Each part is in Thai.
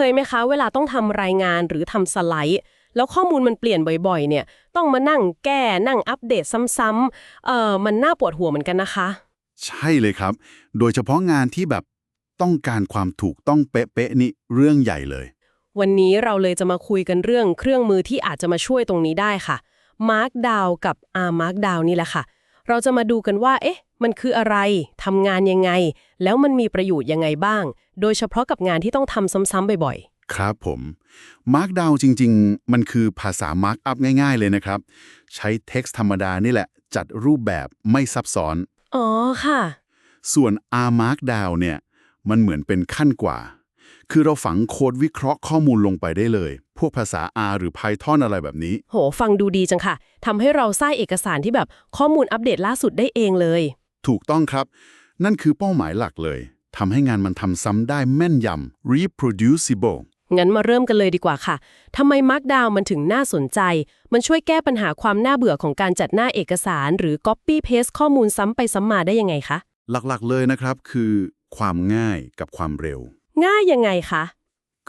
เคยไหมคะ เวลาต้องทำรายงานหรือทำสไลด์ แล้วข้อมูลมันเปลี่ยนบ่อยๆ เนี่ย ต้องมานั่งแก้นั่งอัปเดตซ้ำๆเอ่อมันน่าปวดหัวเหมือนกันนะคะ ใช่เลยครับ โดยเฉพาะงานที่แบบต้องการความถูกต้องเป๊ะๆนี่เรื่องใหญ่เลย วันนี้เราเลยจะมาคุยกันเรื่องเครื่องมือที่อาจจะมาช่วยตรงนี้ได้ค่ะ Markdown กับ R Markdown นี่แหละค่ะ เราจะมาดูกันว่า เอ๊ะ มันคืออะไร ทำงานยังไง แล้วมันมีประโยชน์ยังไงบ้าง โดยเฉพาะกับงานที่ต้องทำซ้ำๆบ่อยครับผม Markdown จริง ๆ มันคือภาษา Markup ง่าย ๆ เลยนะครับ ใช้ text ธรรมดานี่แหละ จัดรูปแบบไม่ซับซ้อนๆอ๋อค่ะ ส่วน R Markdown เนี่ย มันเหมือนเป็นขั้นกว่า คือเราฝังโค้ดวิเคราะห์ข้อมูลลงไปได้เลย พวกภาษา R หรือ Python อะไรแบบนี้ โห ฟังดูดีจังค่ะ ทำให้เราสร้างเอกสารที่แบบข้อมูลอัปเดตล่าสุดได้เองเลย ถูกต้องครับ นั่นคือเป้าหมายหลักเลยทำให้งานมันทำซ้ำได้แม่นยำ reproducible งั้นมาเริ่มกันเลยดีกว่าค่ะ ทำไม Markdown มันถึงน่าสนใจ มันช่วยแก้ปัญหาความน่าเบื่อของการจัดหน้าเอกสาร หรือ Copy Paste ข้อมูลซ้ำไปซ้ำมาได้ยังไงคะ หลักๆเลยนะครับคือ ความง่ายกับความเร็ว ง่ายยังไงคะ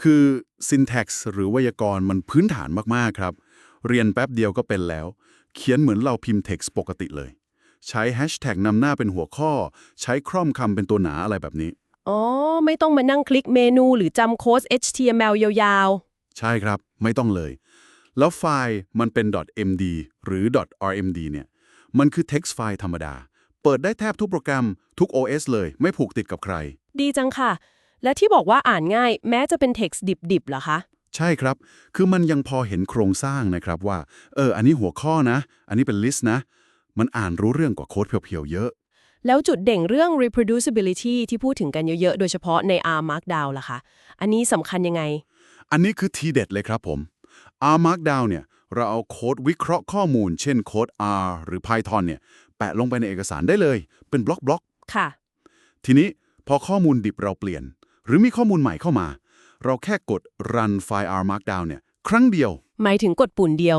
คือ syntax หรือไวยากรณ์มันพื้นฐานมาก ๆ ครับ เรียนแป๊บเดียวก็เป็นแล้ว เขียนเหมือนเราพิมพ์ text ปกติเลย ใช้ hashtag นำหน้าเป็นหัวข้อ ใช้คร่อมคำเป็นตัวหนาอะไรแบบนี้ อ๋อ ไม่ต้องมานั่งคลิกเมนูหรือจำโค้ด HTML ยาวใช่ครับ ไม่ต้องเลย แล้วไฟล์มันเป็น .md หรือ .rmd เนี่ย มันคือ text ไฟล์ธรรมดา เปิดได้แทบทุกโปรแกรมทุก OS เลย ไม่ผูกติดกับใครๆดีจังค่ะ และที่บอกว่าอ่านง่าย แม้จะเป็น text ดิบๆเหรอคะ ใช่ครับ คือมันยังพอเห็นโครงสร้างนะครับว่า เออ อันนี้หัวข้อนะ อันนี้เป็น list นะ มันอ่านรู้เรื่องกว่าโค้ดเพียวๆเยอะ แล้วจุดเด่งเรื่อง reproducibility ที่พูดถึงกันเยอะๆ โดยเฉพาะใน R Markdown ล่ะคะ อันนี้สำคัญยังไง อันนี้คือทีเด็ดเลยครับผม R Markdown เนี่ย เราเอาโค้ดวิเคราะห์ข้อมูล เช่นโค้ด R หรือ Python เนี่ย แปะลงไปในเอกสารได้เลย เป็นบล็อกบล็อกค่ะ ทีนี้พอข้อมูลดิบเราเปลี่ยน หรือมีข้อมูลใหม่เข้ามา เราแค่กด run ไฟล์ R Markdown เนี่ยครั้งเดียว หมายถึงกดปุ่นเดียว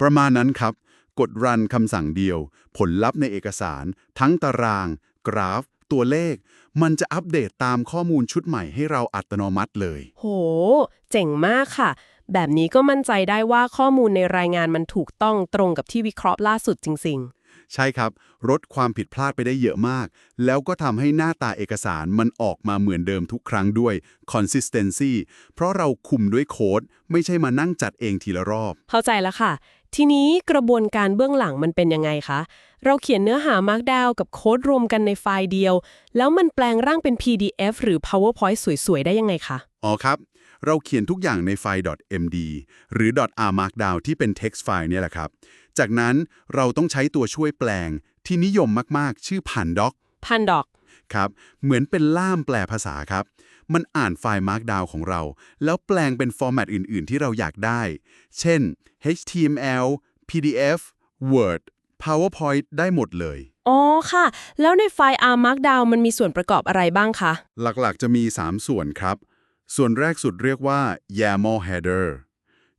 ประมาณนั้นครับ กด run คำสั่งเดียว ผลลัพธ์ในเอกสาร ทั้งตาราง กราฟ ตัวเลข มันจะอัปเดตตามข้อมูลชุดใหม่ให้เราอัตโนมัติเลย โห เจ๋งมากค่ะ แบบนี้ก็มั่นใจได้ว่าข้อมูลในรายงานมันถูกต้องตรงกับที่วิเคราะห์ล่าสุดจริง ใช่ครับลดความผิดพลาดไปได้เยอะมาก แล้วก็ทำให้หน้าตาเอกสารมันออกมาเหมือนเดิมทุกครั้งด้วย consistency เพราะเราคุมด้วยโค้ด ไม่ใช่มานั่งจัดเองทีละรอบๆเข้าใจแล้วค่ะ ทีนี้กระบวนการเบื้องหลังมันเป็นยังไงคะ เราเขียนเนื้อหา Markdown กับโค้ดรวมกันในไฟล์เดียว แล้วมันแปลงร่างเป็น PDF หรือ PowerPoint สวยๆ ได้ยังไงคะ อ๋อครับ เราเขียนทุกอย่างในไฟล์ .md หรือ .rmarkdown ที่เป็น text file เนี่ยแหละครับ จากนั้นเราต้องใช้ตัวช่วยแปลงที่นิยมมาก ๆ ชื่อผ่านด็อกพันดอกครับเหมือนเป็นล่ามแปลภาษาครับ มันอ่านไฟล์ Markdown ของเรา แล้วแปลงเป็นฟอร์แมตอื่น ๆ ที่เราอยากได้ เช่น HTML PDF Word PowerPoint ได้หมดเลยอ๋อค่ะ แล้วในไฟล์ R Markdown มันมีส่วนประกอบอะไรบ้างคะ หลักๆ จะมี 3 ส่วนครับ ส่วนแรกสุดเรียกว่า YAML header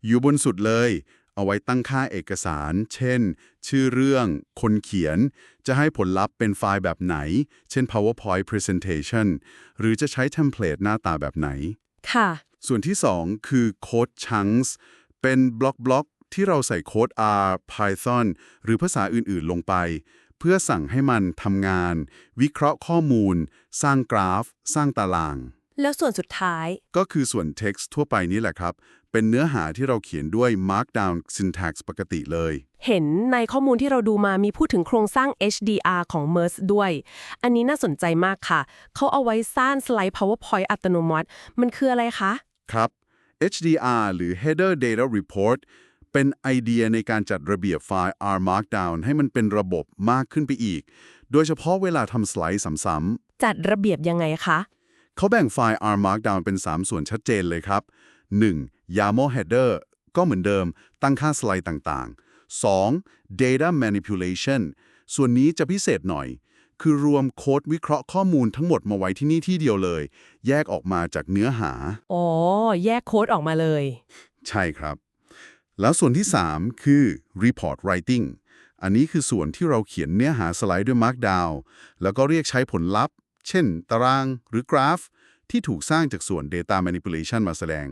อยู่บนสุดเลย เอาไว้ตั้งค่าเอกสาร เช่น ชื่อเรื่อง คนเขียน จะให้ผลลัพธ์เป็นไฟล์แบบไหน เช่น PowerPoint presentation หรือจะใช้เทมเพลตหน้าตาแบบไหน ค่ะ ส่วนที่ 2 คือ Code Chunks เป็นบล็อกบล็อกที่เราใส่โค้ด R Python หรือภาษาอื่นๆลงไป เพื่อสั่งให้มันทำงาน วิเคราะห์ข้อมูล สร้างกราฟ สร้างตาราง แล้วส่วนสุดท้าย ก็คือส่วน text ทั่วไปนี่แหละครับ เป็นเนื้อหาที่เราเขียนด้วย Markdown syntax ปกติเลย เห็นในข้อมูลที่เราดูมามีพูดถึงโครงสร้าง HDR ของ MERS ด้วย อันนี้น่าสนใจมากค่ะ เขาเอาไว้สร้างสไลด์ PowerPoint อัตโนมัติ มันคืออะไรคะ ครับ HDR หรือ Header Data Report เป็นไอเดียในการจัดระเบียบไฟล์ R Markdown ให้มันเป็นระบบมากขึ้นไปอีก โดยเฉพาะเวลาทำสไลด์ซ้ำจัดระเบียบยังไงคะๆ เขาแบ่งไฟล์ R Markdown เป็น 3 ส่วนชัดเจนเลยครับ 1. YAML Header ก็เหมือนเดิม ตั้งค่าสไลด์ต่างๆ 2. Data Manipulation ส่วนนี้จะพิเศษหน่อย คือรวมโค้ดวิเคราะห์ข้อมูลทั้งหมดมาไว้ที่นี่ที่เดียวเลย แยกออกมาจากเนื้อหา อ๋อ แยกโค้ดออกมาเลย ใช่ครับ แล้วส่วนที่ 3 คือ Report Writing อันนี้คือส่วนที่เราเขียนเนื้อหาสไลด์ด้วย Markdown แล้วก็เรียกใช้ผลลัพธ์ เช่น ตารางหรือกราฟ ที่ถูกสร้างจากส่วน Data Manipulation มาแสดง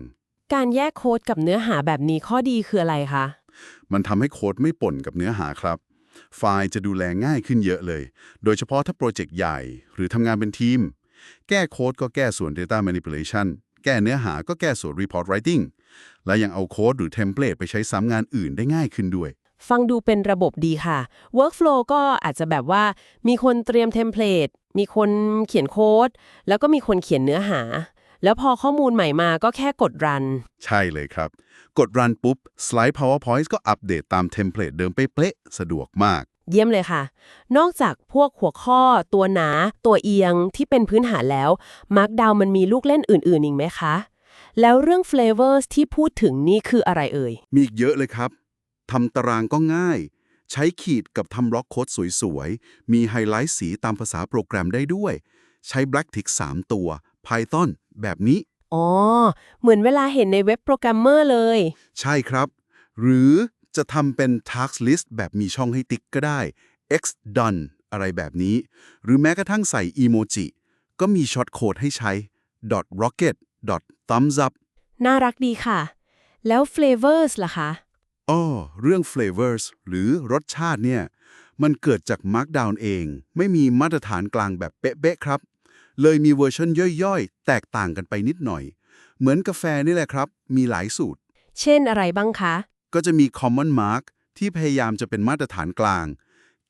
การแยกโค้ดกับเนื้อหาแบบนี้ข้อดีคืออะไรคะ มันทำให้โค้ดไม่ป่นกับเนื้อหาครับ ไฟล์จะดูแลง่ายขึ้นเยอะเลย โดยเฉพาะถ้าโปรเจกต์ใหญ่หรือทำงานเป็นทีม แก้โค้ดก็แก้ส่วน Data Manipulation แก้เนื้อหาก็แก้ส่วน Report Writing และยังเอาโค้ดหรือเทมเพลตไปใช้ซ้ำงานอื่นได้ง่ายขึ้นด้วย ฟังดูเป็นระบบดีค่ะ Workflow ก็อาจจะแบบว่ามีคนเตรียมเทมเพลต มีคนเขียนโค้ด แล้วก็มีคนเขียนเนื้อหา แล้วพอข้อมูลใหม่มาก็แค่กดรัน ใช่เลยครับ กด Run ปุ๊บ สไลด์ PowerPoint ก็อัปเดตตามเทมเพลตเดิมเป๊ะๆสะดวกมาก เยี่ยมเลยค่ะ นอกจากพวกหัวข้อ ตัวหนา ตัวเอียงที่เป็นพื้นฐานแล้ว Markdown มันมีลูกเล่นอื่นๆอีกไหมคะ แล้วเรื่อง flavors ที่พูดถึงนี่คืออะไรเอ่ย มีอีกเยอะเลยครับ ทำตารางก็ง่าย ใช้ขีดกับทำบล็อกโค้ดสวยๆ มีไฮไลท์สีตามภาษาโปรแกรมได้ด้วย ใช้ Blacktick 3 ตัว Python แบบนี้ อ๋อ เหมือนเวลาเห็นในเว็บโปรแกรมเมอร์เลย ใช่ครับ หรือจะทำเป็น task list แบบมีช่องให้ติ๊กก็ได้ x done อะไรแบบนี้ หรือแม้กระทั่งใส่อีโมจิก็มีช็อตโค้ดให้ใช้ dot rocket dot thumbs up น่ารักดีค่ะ แล้ว flavors ล่ะคะ อ้อเรื่อง flavors หรือรสชาติเนี่ย มันเกิดจาก Markdown เอง ไม่มีมาตรฐานกลางแบบเป๊ะๆครับ เลยมีเวอร์ชันย่อยๆ แตกต่างกันไปนิดหน่อย เหมือนกาแฟนี่แหละครับ มีหลายสูตร เช่นอะไรบ้างคะ ก็จะมี Common Mark ที่พยายามจะเป็นมาตรฐานกลาง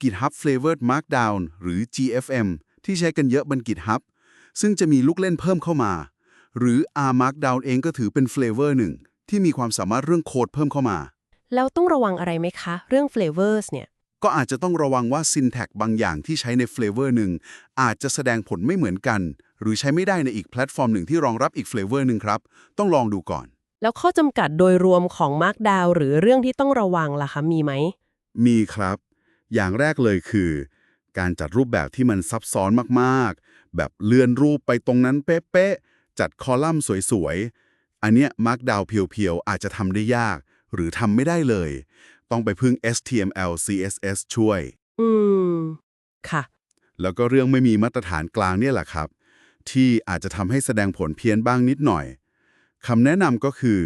GitHub Flavored Markdown หรือ GFM ที่ใช้กันเยอะบน GitHub ซึ่งจะมีลูกเล่นเพิ่มเข้ามา หรือ R Markdown เองก็ถือเป็น flavor หนึ่งที่มีความสามารถเรื่องโค้ดเพิ่มเข้ามา แล้วต้องระวังอะไรไหมคะ เรื่อง flavors เนี่ยก็อาจจะต้องระวังว่า syntax บางอย่างที่ใช้ใน flavor หนึ่งอาจจะแสดงผลไม่เหมือนกัน หรือใช้ไม่ได้ในอีกแพลตฟอร์มหนึ่งที่รองรับอีก flavor หนึ่งครับ ต้องลองดูก่อน แล้วข้อจำกัดโดยรวมของ Markdown หรือเรื่องที่ต้องระวังล่ะคะมีไหม มีครับ อย่างแรกเลยคือ การจัดรูปแบบที่มันซับซ้อนมากๆ แบบเลื่อนรูปไปตรงนั้นเป๊ะๆจัดคอลัมน์สวยๆอันเนี้ยมาร์กดาวเพียวๆอาจจะทำได้ยาก หรือทำไม่ได้เลย ต้องไปพึ่ง HTML CSS ช่วย อืม ค่ะ แล้วก็เรื่องไม่มีมาตรฐานกลางเนี่ยแหละครับ ที่อาจจะทำให้แสดงผลเพี้ยนบ้างนิดหน่อยคำแนะนำก็คือ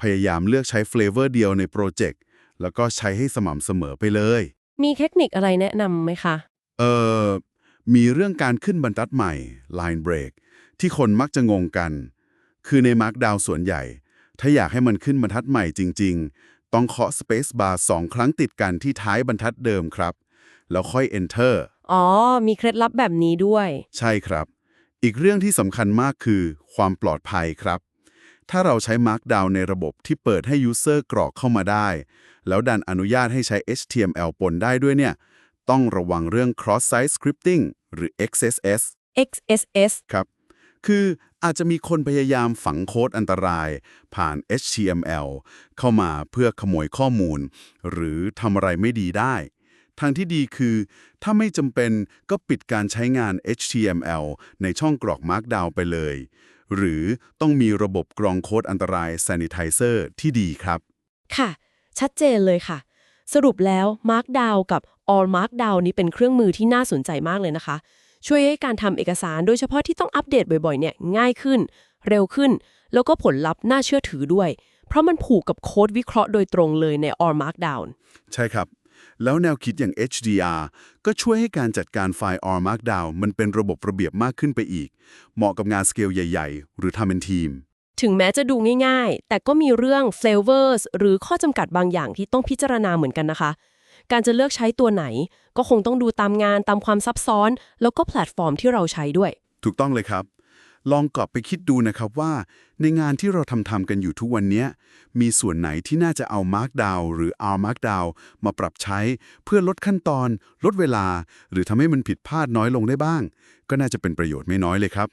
พยายามเลือกใช้เฟลเวอร์เดียวในโปรเจกต์แล้วก็ใช้ให้สม่ำเสมอไปเลย มีเทคนิคอะไรแนะนำไหมคะ เอ่อ มีเรื่องการขึ้นบรรทัดใหม่ line break ที่คนมักจะงงกัน คือใน Markdown ส่วนใหญ่ ถ้าอยากให้มันขึ้นบรรทัดใหม่จริง ๆ ต้องเคาะ Space Bar สองครั้งติดกันที่ท้ายบรรทัดเดิมครับ แล้วค่อย Enter อ๋อ มีเคล็ดลับแบบนี้ด้วย ใช่ครับ อีกเรื่องที่สำคัญมากคือความปลอดภัยครับ ถ้าเราใช้ Markdown ในระบบที่เปิดให้ User กรอกเข้ามาได้ แล้วดันอนุญาตให้ใช้ HTML ปนได้ด้วยเนี่ย ต้องระวังเรื่อง Cross-Site Scripting หรือ XSS XSS ครับ คือ อาจจะมีคนพยายามฝังโค้ดอันตราย ผ่าน HTML เข้ามาเพื่อขโมยข้อมูล หรือทำอะไรไม่ดีได้ ทางที่ดีคือ ถ้าไม่จำเป็นก็ปิดการใช้งาน HTML ในช่องกรอก Markdown ไปเลย หรือต้องมีระบบกรองโค้ดอันตราย Sanitizer ที่ดีครับ ค่ะ ชัดเจนเลยค่ะ สรุปแล้ว Markdown กับ All Markdown นี้เป็นเครื่องมือที่น่าสนใจมากเลยนะคะ ช่วยให้การทำเอกสารโดยเฉพาะที่ต้องอัปเดตบ่อยๆเนี่ยง่ายขึ้น เร็วขึ้น แล้วก็ผลลัพธ์น่าเชื่อถือด้วย เพราะมันผูกกับโค้ดวิเคราะห์โดยตรงเลยใน All Markdown ใช่ครับ แล้วแนวคิดอย่าง HDR ก็ช่วยให้การจัดการไฟล์ R Markdown มันเป็นระบบระเบียบมากขึ้นไปอีก เหมาะกับงานสเกลใหญ่ ๆ หรือทำเป็นทีม ถึงแม้จะดูง่าย ๆ แต่ก็มีเรื่อง flavors หรือข้อจำกัดบางอย่างที่ต้องพิจารณาเหมือนกันนะคะ การจะเลือกใช้ตัวไหน ก็คงต้องดูตามงานตามความซับซ้อน แล้วก็แพลตฟอร์มที่เราใช้ด้วย ถูกต้องเลยครับ ลองกลับไปคิดดูนะครับว่า ในงานที่เราทำทำกันอยู่ทุกวันนี้มีส่วนไหนที่น่าจะเอา Markdown หรือ R Markdown มาปรับใช้ เพื่อลดขั้นตอน ลดเวลา หรือทำให้มันผิดพลาดน้อยลงได้บ้าง ก็น่าจะเป็นประโยชน์ไม่น้อยเลยครับ